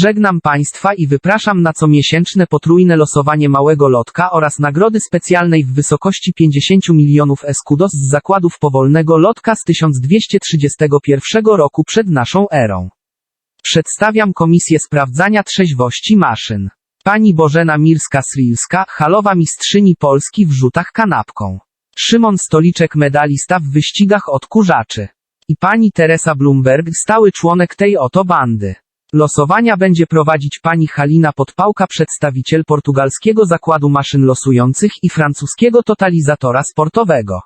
Żegnam Państwa i wypraszam na comiesięczne potrójne losowanie małego lotka oraz nagrody specjalnej w wysokości 50 milionów eskudos z zakładów powolnego lotka z 1231 roku przed naszą erą. Przedstawiam Komisję Sprawdzania Trzeźwości Maszyn. Pani Bożena Mirska-Srilska, halowa mistrzyni Polski w rzutach kanapką. Szymon Stoliczek medalista w wyścigach odkurzaczy. I pani Teresa Bloomberg, stały członek tej oto bandy. Losowania będzie prowadzić pani Halina Podpałka, przedstawiciel portugalskiego zakładu maszyn losujących i francuskiego totalizatora sportowego.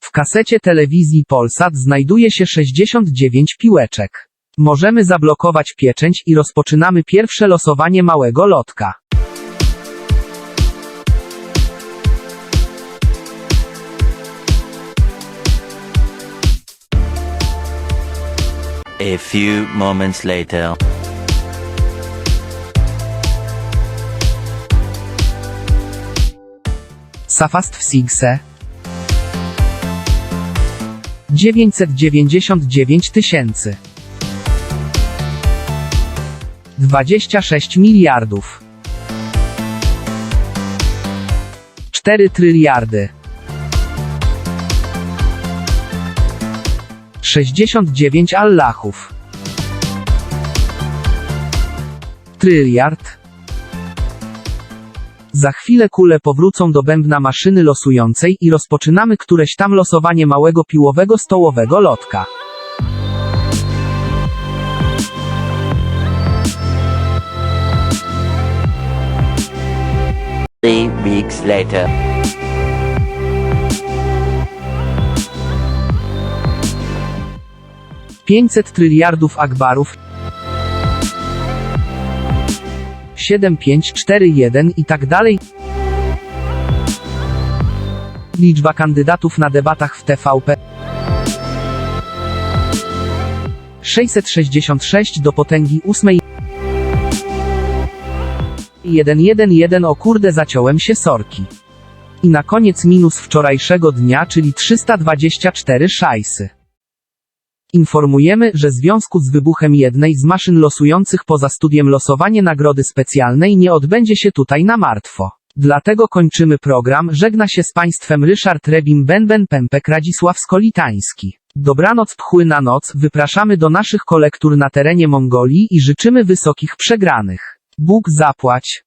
W kasecie telewizji Polsat znajduje się 69 piłeczek. Możemy zablokować pieczęć i rozpoczynamy pierwsze losowanie małego lotka. A few moments later. Safast w Sigse. 999 tysięcy. 26 miliardów. 4 tryliardy 69 Allahów Tryliard za chwilę kule powrócą do bębna maszyny losującej i rozpoczynamy któreś tam losowanie małego piłowego stołowego lotka. Three weeks later. Pięćset tryliardów akbarów 7541 i tak dalej. Liczba kandydatów na debatach w TVP 666 do potęgi 8 111 o kurde zaciąłem się sorki. I na koniec minus wczorajszego dnia, czyli 324 szajsy. Informujemy, że w związku z wybuchem jednej z maszyn losujących poza studiem losowanie nagrody specjalnej nie odbędzie się tutaj na martwo. Dlatego kończymy program, żegna się z Państwem Ryszard Rebim Benben Pempek Radzisław Skolitański. Dobranoc pchły na noc, wypraszamy do naszych kolektur na terenie Mongolii i życzymy wysokich przegranych. Bóg zapłać.